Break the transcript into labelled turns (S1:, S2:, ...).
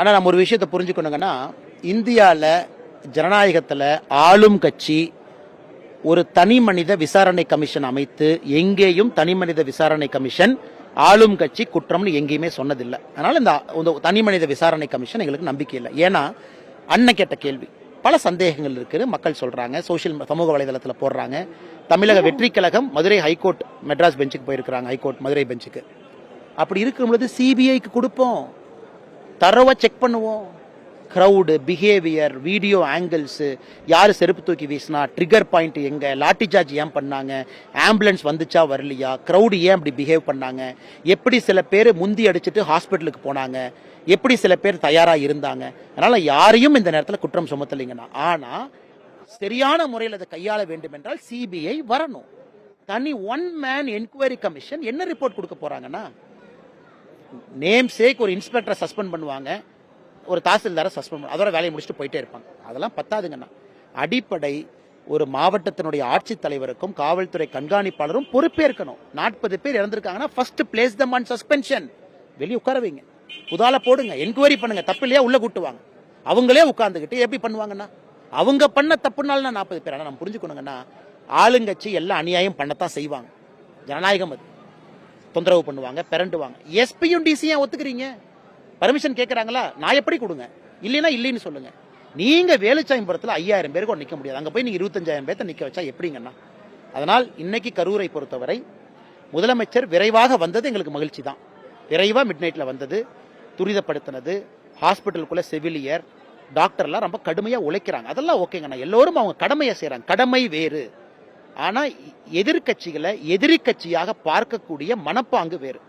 S1: ஆனால் நம்ம ஒரு விஷயத்தை புரிஞ்சுக்கணுங்கன்னா இந்தியாவில் ஜனநாயகத்தில் ஆளும் கட்சி ஒரு தனி மனித விசாரணை கமிஷன் அமைத்து எங்கேயும் தனி மனித விசாரணை கமிஷன் ஆளும் கட்சி குற்றம்னு எங்கேயுமே சொன்னதில்லை. அதனால் இந்த தனி மனித விசாரணை கமிஷன் எங்களுக்கு நம்பிக்கை இல்லை. ஏன்னா அண்ணன் கேட்ட கேள்வி. பல சந்தேகங்கள் இருக்குது. மக்கள் சொல்கிறாங்க சோஷியல் சமூக வலைதளத்தில் போடுறாங்க. தமிழக வெற்றி கழகம் மதுரை ஹைகோர்ட் மெட்ராஸ் பெஞ்சுக்கு போயிருக்கிறாங்க. ஹைகோர்ட் மதுரை பெஞ்சுக்கு. அப்படி இருக்கும் பொழுது சிபிஐக்கு கொடுப்போம். தரவை செக் பண்ணுவோம். க்ரௌடு பிஹேவியர் வீடியோ ஆங்கிள்ஸு யார் செருப்பு தூக்கி வீசினா ட்ரிகர் பாயிண்ட் எங்கே லாட்டி சார்ஜ் ஏன் பண்ணாங்க ஆம்புலன்ஸ் வந்துச்சா வரலையா க்ரௌடு ஏன் அப்படி பிஹேவ் பண்ணாங்க எப்படி சில பேர் முந்தி அடிச்சுட்டு ஹாஸ்பிட்டலுக்கு போனாங்க எப்படி சில பேர் தயாராக இருந்தாங்க அதனால் யாரையும் இந்த நேரத்தில் குற்றம் சுமத்தலைங்கண்ணா. ஆனால் சரியான முறையில் அதை கையாள வேண்டும் என்றால் சிபிஐ வரணும். தனி ஒன் மேன் என்கொயரி கமிஷன் என்ன ரிப்போர்ட் கொடுக்க போகிறாங்கன்னா நேம் சேக் ஒரு இன்ஸ்பெக்டரை சஸ்பெண்ட் பண்ணுவாங்க. ஒரு தாசில்தாரை சஸ்பெண்ட் அதோட வேலையை முடிச்சுட்டு போயிட்டே இருப்பாங்க. அதெல்லாம் பத்தாதுங்கண்ணா அடிப்படை ஒரு மாவட்டத்தினுடைய ஆட்சித்தலைவருக்கும் காவல்துறை கண்காணிப்பாளரும் பொறுப்பேற்கணும். நாற்பது பேர் இறந்திருக்காங்கன்னா first place them on suspension வெளியே உட்கார வைங்க. புதால போடுங்க. என்கொயரி பண்ணுங்க. தப்பு இல்லையா? உள்ள கூட்டுவாங்க. அவங்களே உட்காந்துக்கிட்டு எப்படி பண்ணுவாங்கன்னா அவங்க பண்ண தப்புனால நாற்பது பேர். ஆனால் நம்ம புரிஞ்சுக்கணுங்கன்னா ஆளுங்கட்சி எல்லாம் அநியாயம் பண்ணத்தான் செய்வாங்க. ஜனநாயகம் அது. தொந்தரவு பண்ணுவாங்க பிறண்டுவாங்க எஸ்பியும் டிசியும் ஒத்துக்கிறீங்க? பர்மிஷன் கேட்குறாங்களா நான் எப்படி கொடுங்க? இல்லைன்னா இல்லைன்னு சொல்லுங்க. நீங்க வேலுச்சாயம்புரத்தில் ஐயாயிரம் பேருக்கு நிற்க முடியாது. அங்கே போய் நீங்க இருபத்தஞ்சாயிரம் பேர்த்த நிற்க வச்சா எப்படிங்கண்ணா அதனால் இன்னைக்கு கரூரை பொறுத்தவரை முதலமைச்சர் விரைவாக வந்தது எங்களுக்கு மகிழ்ச்சி தான். விரைவாக மிட் நைட்டில் வந்தது துரிதப்படுத்தினது ஹாஸ்பிட்டலுக்குள்ள செவிலியர் டாக்டர்லாம் ரொம்ப கடுமையாக உழைக்கிறாங்க. அதெல்லாம் ஓகேங்கண்ணா எல்லோரும் அவங்க கடமையை செய்கிறாங்க கடமை வேறு. ஆனா எதிர்கட்சிகளை எதிரி கட்சியாக பார்க்கக்கூடிய மனப்பாங்கு வேறு.